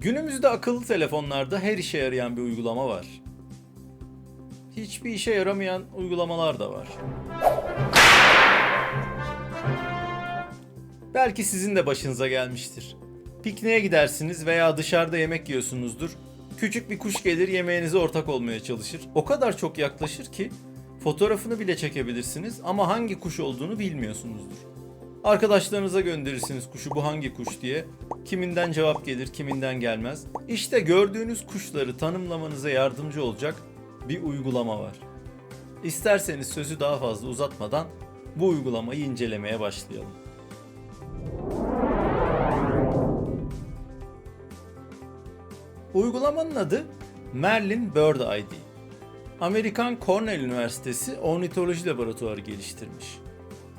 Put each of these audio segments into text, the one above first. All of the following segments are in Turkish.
Günümüzde akıllı telefonlarda her işe yarayan bir uygulama var. Hiçbir işe yaramayan uygulamalar da var. Belki sizin de başınıza gelmiştir. Pikniğe gidersiniz veya dışarıda yemek yiyorsunuzdur. Küçük bir kuş gelir yemeğinize ortak olmaya çalışır. O kadar çok yaklaşır ki fotoğrafını bile çekebilirsiniz ama hangi kuş olduğunu bilmiyorsunuzdur. Arkadaşlarınıza gönderirsiniz kuşu bu hangi kuş diye. Kiminden cevap gelir, kiminden gelmez. İşte gördüğünüz kuşları tanımlamanıza yardımcı olacak bir uygulama var. İsterseniz sözü daha fazla uzatmadan bu uygulamayı incelemeye başlayalım. Uygulamanın adı Merlin Bird ID. Amerikan Cornell Üniversitesi Ornitoloji Laboratuvarı geliştirmiş.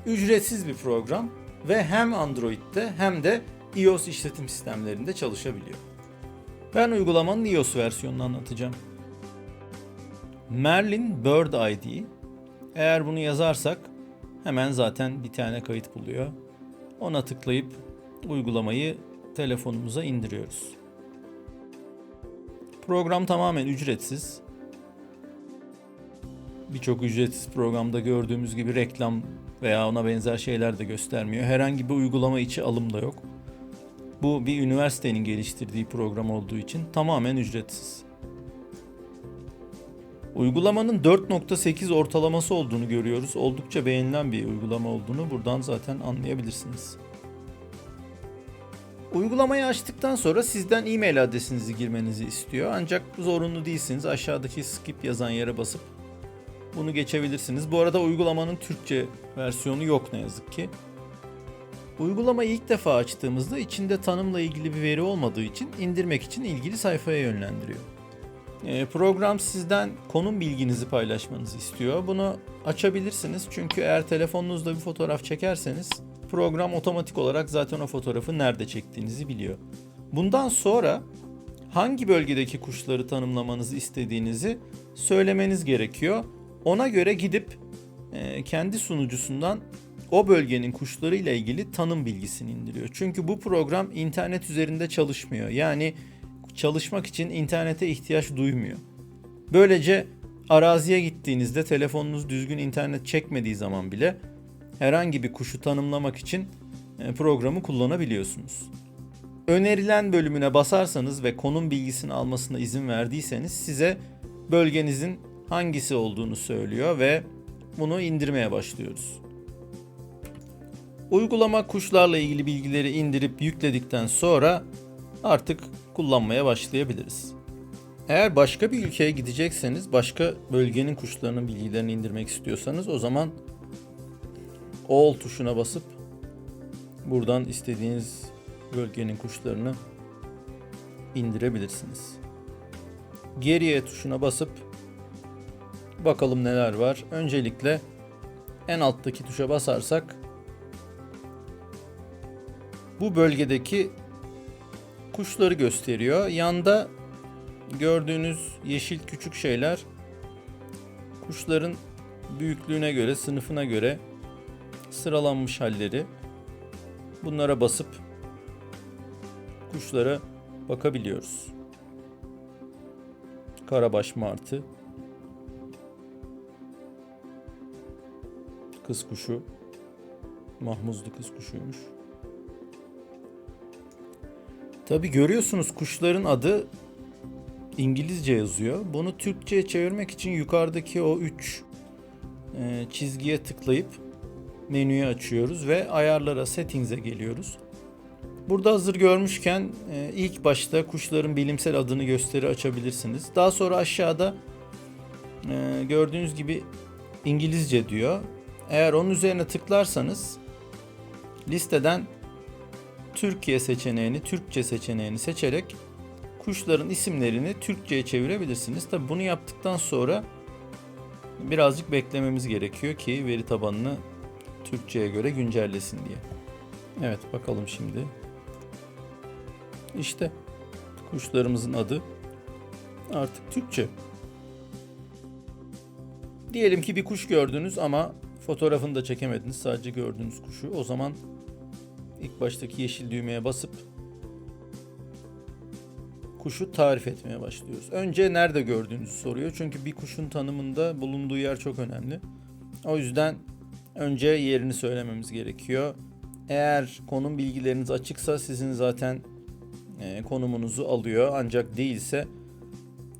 Ücretsiz bir program ve hem Android'de hem de iOS işletim sistemlerinde çalışabiliyor. Ben uygulamanın iOS versiyonunu anlatacağım. Merlin Bird ID. Eğer bunu yazarsak hemen zaten bir tane kayıt buluyor. Ona tıklayıp uygulamayı telefonumuza indiriyoruz. Program tamamen ücretsiz. Birçok ücretsiz programda gördüğümüz gibi reklam veya ona benzer şeyler de göstermiyor. Herhangi bir uygulama içi alım da yok. Bu bir üniversitenin geliştirdiği program olduğu için tamamen ücretsiz. Uygulamanın 4.8 ortalaması olduğunu görüyoruz. Oldukça beğenilen bir uygulama olduğunu buradan zaten anlayabilirsiniz. Uygulamayı açtıktan sonra sizden e-mail adresinizi girmenizi istiyor. Ancak zorunlu değilsiniz. Aşağıdaki skip yazan yere basıp bunu geçebilirsiniz. Bu arada uygulamanın Türkçe versiyonu yok ne yazık ki. Uygulamayı ilk defa açtığımızda içinde tanımla ilgili bir veri olmadığı için indirmek için ilgili sayfaya yönlendiriyor. Ee, Program sizden konum bilginizi paylaşmanızı istiyor. Bunu açabilirsiniz çünkü eğer telefonunuzda bir fotoğraf çekerseniz program otomatik olarak zaten o fotoğrafı nerede çektiğinizi biliyor. Bundan sonra hangi bölgedeki kuşları tanımlamanızı istediğinizi söylemeniz gerekiyor. Ona göre gidip e, kendi sunucusundan o bölgenin kuşlarıyla ilgili tanım bilgisini indiriyor. Çünkü bu program internet üzerinde çalışmıyor. Yani çalışmak için internete ihtiyaç duymuyor. Böylece araziye gittiğinizde telefonunuz düzgün internet çekmediği zaman bile herhangi bir kuşu tanımlamak için e, programı kullanabiliyorsunuz. Önerilen bölümüne basarsanız ve konum bilgisini almasına izin verdiyseniz size bölgenizin hangisi olduğunu söylüyor ve bunu indirmeye başlıyoruz. Uygulama kuşlarla ilgili bilgileri indirip yükledikten sonra artık kullanmaya başlayabiliriz. Eğer başka bir ülkeye gidecekseniz, başka bölgenin kuşlarının bilgilerini indirmek istiyorsanız o zaman All tuşuna basıp buradan istediğiniz bölgenin kuşlarını indirebilirsiniz. Geriye tuşuna basıp bakalım neler var. Öncelikle en alttaki tuşa basarsak bu bölgedeki kuşları gösteriyor. Yanda gördüğünüz yeşil küçük şeyler kuşların büyüklüğüne göre, sınıfına göre sıralanmış halleri. Bunlara basıp kuşlara bakabiliyoruz. Karabaş martı, kız kuşu, mahmuzlu kız kuşuymuş. Tabi görüyorsunuz kuşların adı İngilizce yazıyor. Bunu Türkçe'ye çevirmek için yukarıdaki o 3 çizgiye tıklayıp menüyü açıyoruz ve ayarlara settings'e geliyoruz. Burada hazır görmüşken e, ilk başta kuşların bilimsel adını gösteri açabilirsiniz. Daha sonra aşağıda e, gördüğünüz gibi İngilizce diyor. Eğer onun üzerine tıklarsanız listeden Türkiye seçeneğini, Türkçe seçeneğini seçerek kuşların isimlerini Türkçe'ye çevirebilirsiniz. Tabi bunu yaptıktan sonra birazcık beklememiz gerekiyor ki veri tabanını Türkçe'ye göre güncellesin diye. Evet bakalım şimdi. İşte kuşlarımızın adı artık Türkçe. Diyelim ki bir kuş gördünüz ama fotoğrafını da çekemediniz. Sadece gördüğünüz kuşu. O zaman ilk baştaki yeşil düğmeye basıp kuşu tarif etmeye başlıyoruz. Önce nerede gördüğünüzü soruyor. Çünkü bir kuşun tanımında bulunduğu yer çok önemli. O yüzden önce yerini söylememiz gerekiyor. Eğer konum bilgileriniz açıksa sizin zaten e, konumunuzu alıyor. Ancak değilse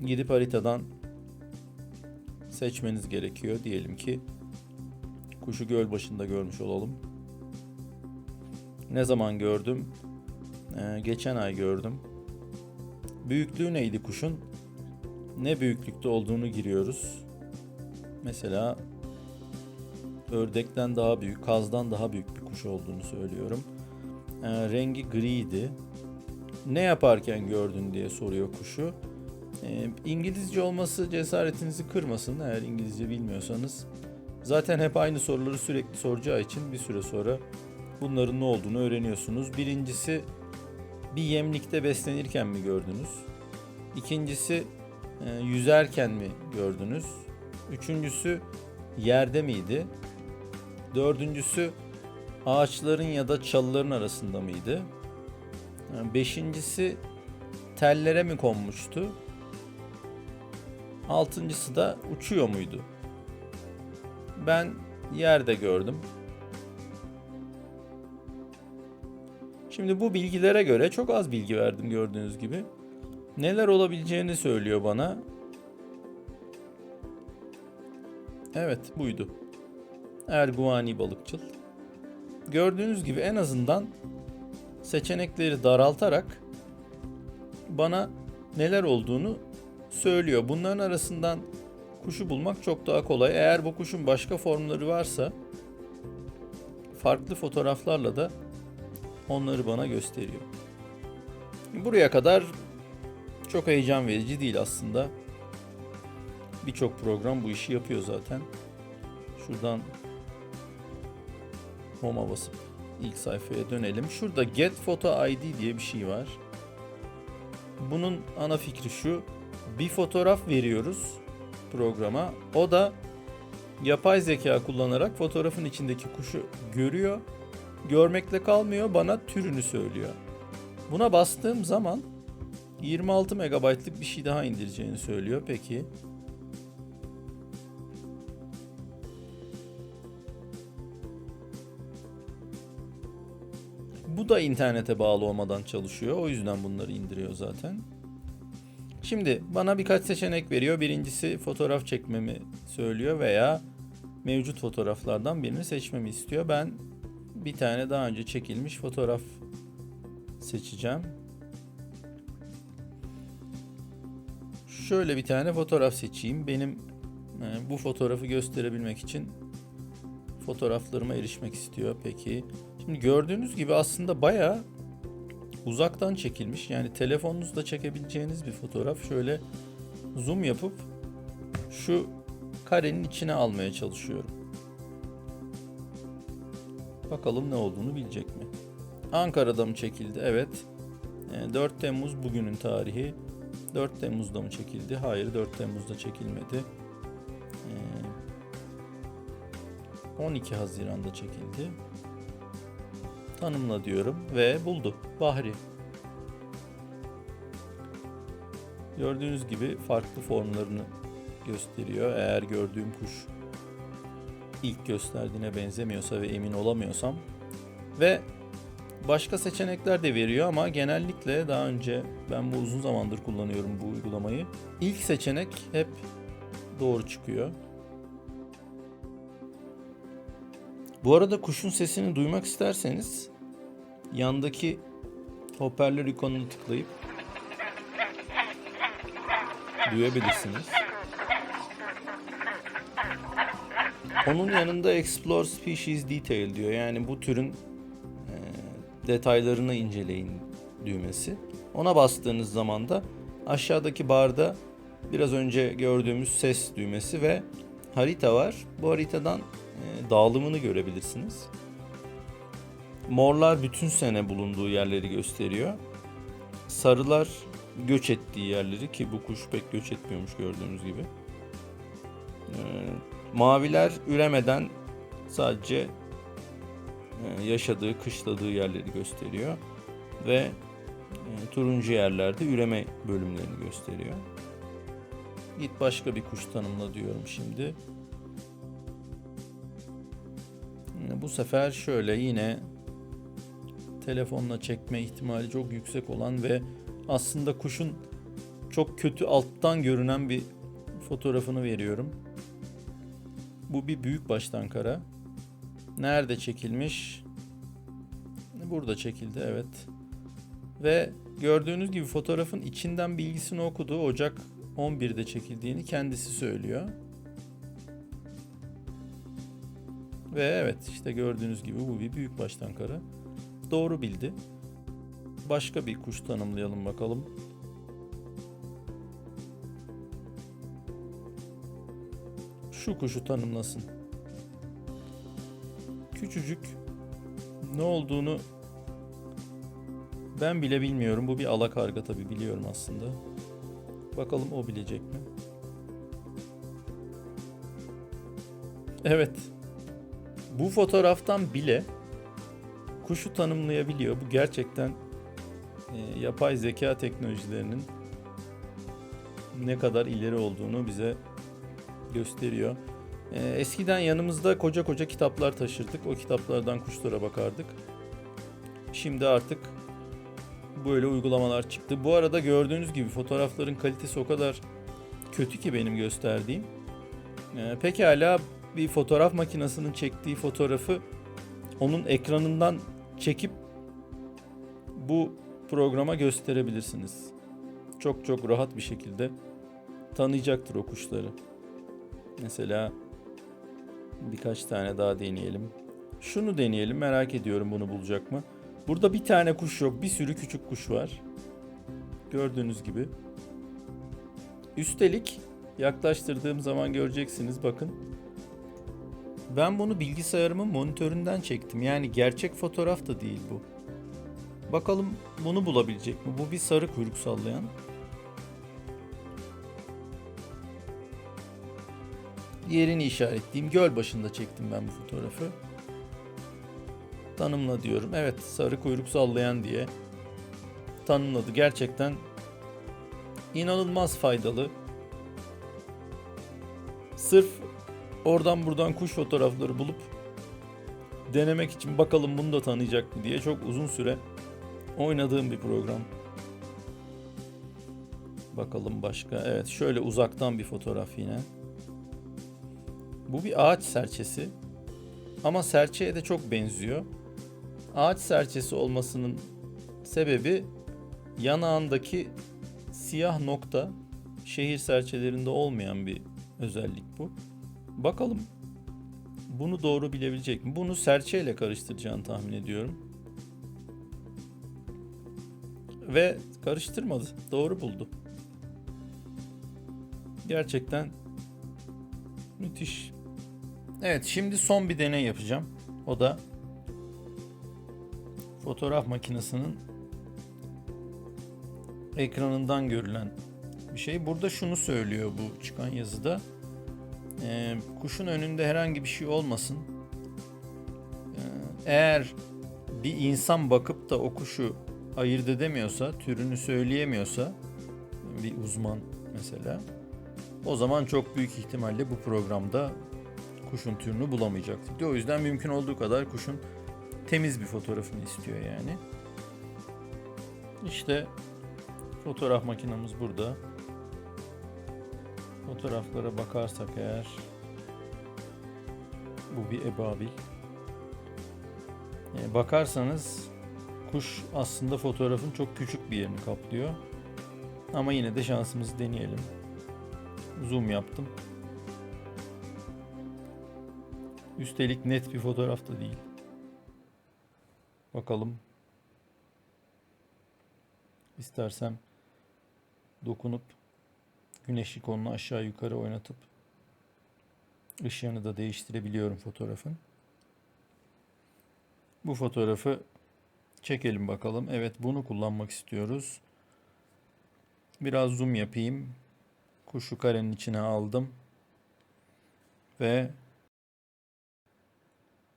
gidip haritadan seçmeniz gerekiyor. Diyelim ki kuşu göl başında görmüş olalım. Ne zaman gördüm? Ee, geçen ay gördüm. Büyüklüğü neydi kuşun? Ne büyüklükte olduğunu giriyoruz. Mesela ördekten daha büyük, kazdan daha büyük bir kuş olduğunu söylüyorum. Ee, rengi griydi. Ne yaparken gördün diye soruyor kuşu. Ee, İngilizce olması cesaretinizi kırmasın eğer İngilizce bilmiyorsanız. Zaten hep aynı soruları sürekli soracağı için bir süre sonra bunların ne olduğunu öğreniyorsunuz. Birincisi bir yemlikte beslenirken mi gördünüz? İkincisi e, yüzerken mi gördünüz? Üçüncüsü yerde miydi? Dördüncüsü ağaçların ya da çalıların arasında mıydı? E, Beşincisi tellere mi konmuştu? Altıncısı da uçuyor muydu? Ben yerde gördüm. Şimdi bu bilgilere göre çok az bilgi verdim gördüğünüz gibi. Neler olabileceğini söylüyor bana. Evet buydu. Erguani balıkçıl. Gördüğünüz gibi en azından seçenekleri daraltarak bana neler olduğunu söylüyor. Bunların arasından kuşu bulmak çok daha kolay. Eğer bu kuşun başka formları varsa farklı fotoğraflarla da onları bana gösteriyor. Buraya kadar çok heyecan verici değil aslında. Birçok program bu işi yapıyor zaten. Şuradan Home'a basıp ilk sayfaya dönelim. Şurada Get Photo ID diye bir şey var. Bunun ana fikri şu. Bir fotoğraf veriyoruz programa. O da yapay zeka kullanarak fotoğrafın içindeki kuşu görüyor. Görmekle kalmıyor, bana türünü söylüyor. Buna bastığım zaman 26 megabaytlık bir şey daha indireceğini söylüyor. Peki. Bu da internete bağlı olmadan çalışıyor. O yüzden bunları indiriyor zaten. Şimdi bana birkaç seçenek veriyor. Birincisi fotoğraf çekmemi söylüyor veya mevcut fotoğraflardan birini seçmemi istiyor. Ben bir tane daha önce çekilmiş fotoğraf seçeceğim. Şöyle bir tane fotoğraf seçeyim. Benim e, bu fotoğrafı gösterebilmek için fotoğraflarıma erişmek istiyor. Peki. Şimdi gördüğünüz gibi aslında bayağı uzaktan çekilmiş. Yani telefonunuzda çekebileceğiniz bir fotoğraf. Şöyle zoom yapıp şu karenin içine almaya çalışıyorum. Bakalım ne olduğunu bilecek mi? Ankara'da mı çekildi? Evet. E, 4 Temmuz bugünün tarihi. 4 Temmuz'da mı çekildi? Hayır 4 Temmuz'da çekilmedi. E, 12 Haziran'da çekildi. Tanımla diyorum ve buldu. Bahri. Gördüğünüz gibi farklı formlarını gösteriyor. Eğer gördüğüm kuş ilk gösterdiğine benzemiyorsa ve emin olamıyorsam ve başka seçenekler de veriyor ama genellikle daha önce ben bu uzun zamandır kullanıyorum bu uygulamayı. İlk seçenek hep doğru çıkıyor. Bu arada kuşun sesini duymak isterseniz yandaki hoparlör ikonunu tıklayıp duyabilirsiniz. Onun yanında Explore Species Detail diyor. Yani bu türün e, detaylarını inceleyin düğmesi. Ona bastığınız zaman da aşağıdaki barda biraz önce gördüğümüz ses düğmesi ve harita var. Bu haritadan e, dağılımını görebilirsiniz. Morlar bütün sene bulunduğu yerleri gösteriyor. Sarılar göç ettiği yerleri ki bu kuş pek göç etmiyormuş gördüğünüz gibi. Ee, maviler üremeden sadece e, yaşadığı, kışladığı yerleri gösteriyor. Ve e, turuncu yerlerde üreme bölümlerini gösteriyor. Git başka bir kuş tanımla diyorum şimdi. Bu sefer şöyle yine telefonla çekme ihtimali çok yüksek olan ve aslında kuşun çok kötü alttan görünen bir fotoğrafını veriyorum. Bu bir büyük baştan kara. Nerede çekilmiş? Burada çekildi evet. Ve gördüğünüz gibi fotoğrafın içinden bilgisini okudu. Ocak 11'de çekildiğini kendisi söylüyor. Ve evet işte gördüğünüz gibi bu bir büyük baştan kara. Doğru bildi. Başka bir kuş tanımlayalım bakalım. Şu kuşu tanımlasın. Küçücük ne olduğunu ben bile bilmiyorum. Bu bir alakarga tabi biliyorum aslında. Bakalım o bilecek mi? Evet. Bu fotoğraftan bile kuşu tanımlayabiliyor. Bu gerçekten e, yapay zeka teknolojilerinin ne kadar ileri olduğunu bize gösteriyor. E, eskiden yanımızda koca koca kitaplar taşırdık. O kitaplardan kuşlara bakardık. Şimdi artık böyle uygulamalar çıktı. Bu arada gördüğünüz gibi fotoğrafların kalitesi o kadar kötü ki benim gösterdiğim. E, pekala bir fotoğraf makinesinin çektiği fotoğrafı onun ekranından çekip bu programa gösterebilirsiniz. Çok çok rahat bir şekilde tanıyacaktır o kuşları. Mesela birkaç tane daha deneyelim. Şunu deneyelim merak ediyorum bunu bulacak mı? Burada bir tane kuş yok bir sürü küçük kuş var. Gördüğünüz gibi. Üstelik yaklaştırdığım zaman göreceksiniz bakın. Ben bunu bilgisayarımın monitöründen çektim. Yani gerçek fotoğraf da değil bu. Bakalım bunu bulabilecek mi? Bu bir sarı kuyruk sallayan. Yerini işaretleyeyim. Göl başında çektim ben bu fotoğrafı. Tanımla diyorum. Evet sarı kuyruk sallayan diye tanımladı. Gerçekten inanılmaz faydalı. Sırf oradan buradan kuş fotoğrafları bulup denemek için bakalım bunu da tanıyacak mı diye çok uzun süre oynadığım bir program. Bakalım başka. Evet şöyle uzaktan bir fotoğraf yine. Bu bir ağaç serçesi. Ama serçeye de çok benziyor. Ağaç serçesi olmasının sebebi yanağındaki siyah nokta şehir serçelerinde olmayan bir özellik bu. Bakalım bunu doğru bilebilecek mi? Bunu serçe ile karıştıracağını tahmin ediyorum. Ve karıştırmadı. Doğru buldu. Gerçekten müthiş. Evet şimdi son bir deney yapacağım. O da fotoğraf makinesinin ekranından görülen bir şey. Burada şunu söylüyor bu çıkan yazıda. Ee, kuşun önünde herhangi bir şey olmasın. Ee, eğer bir insan bakıp da o kuşu ayırt edemiyorsa, türünü söyleyemiyorsa bir uzman mesela o zaman çok büyük ihtimalle bu programda kuşun türünü bulamayacaktır diyor. O yüzden mümkün olduğu kadar kuşun temiz bir fotoğrafını istiyor yani. İşte fotoğraf makinamız burada. Fotoğraflara bakarsak eğer bu bir ebabil. Yani bakarsanız kuş aslında fotoğrafın çok küçük bir yerini kaplıyor. Ama yine de şansımızı deneyelim. Zoom yaptım. Üstelik net bir fotoğraf da değil. Bakalım. İstersem dokunup güneş ikonunu aşağı yukarı oynatıp ışığını da değiştirebiliyorum fotoğrafın. Bu fotoğrafı çekelim bakalım. Evet bunu kullanmak istiyoruz. Biraz zoom yapayım. Kuşu karenin içine aldım. Ve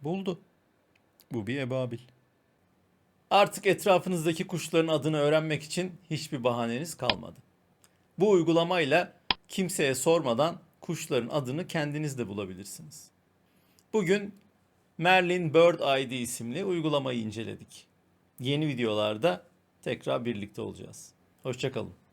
buldu. Bu bir ebabil. Artık etrafınızdaki kuşların adını öğrenmek için hiçbir bahaneniz kalmadı. Bu uygulamayla kimseye sormadan kuşların adını kendiniz de bulabilirsiniz. Bugün Merlin Bird ID isimli uygulamayı inceledik. Yeni videolarda tekrar birlikte olacağız. Hoşçakalın.